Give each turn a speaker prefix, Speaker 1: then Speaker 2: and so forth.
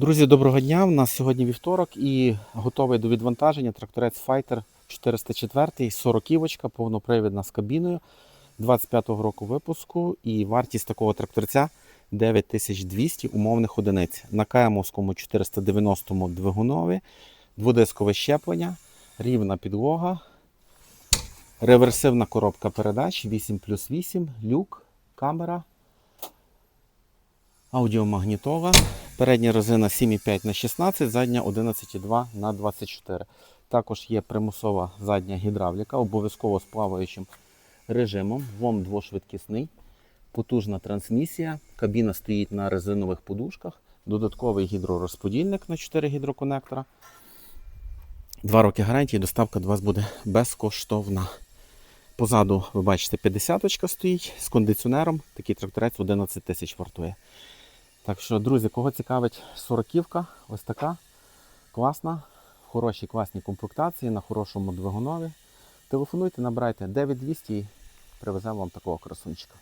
Speaker 1: Друзі, доброго дня! У нас сьогодні вівторок і готовий до відвантаження тракторець Fighter 404, 40 івочка, повнопривідна з кабіною 25-го року випуску. І вартість такого тракторця 9200 умовних одиниць. На КМовському 490 двигунові, дводискове щеплення, рівна підлога, реверсивна коробка передач 8 плюс 8, люк, камера. Аудіомагнітола. Передня резина 7,5 на 16, задня 11,2 на 24. Також є примусова задня гідравліка, обов'язково з плаваючим режимом. ВОМ двошвидкісний, потужна трансмісія. Кабіна стоїть на резинових подушках. Додатковий гідророзподільник на 4 гідроконектора. Два роки гарантії, доставка до вас буде безкоштовна. Позаду, ви бачите, 50 стоїть з кондиціонером. Такий тракторець 11 тисяч вартує. Так що, друзі, кого цікавить сороківка, ось така класна, в хорошій класній комплектації, на хорошому двигунові. Телефонуйте, набирайте 9200 і привеземо вам такого красунчика.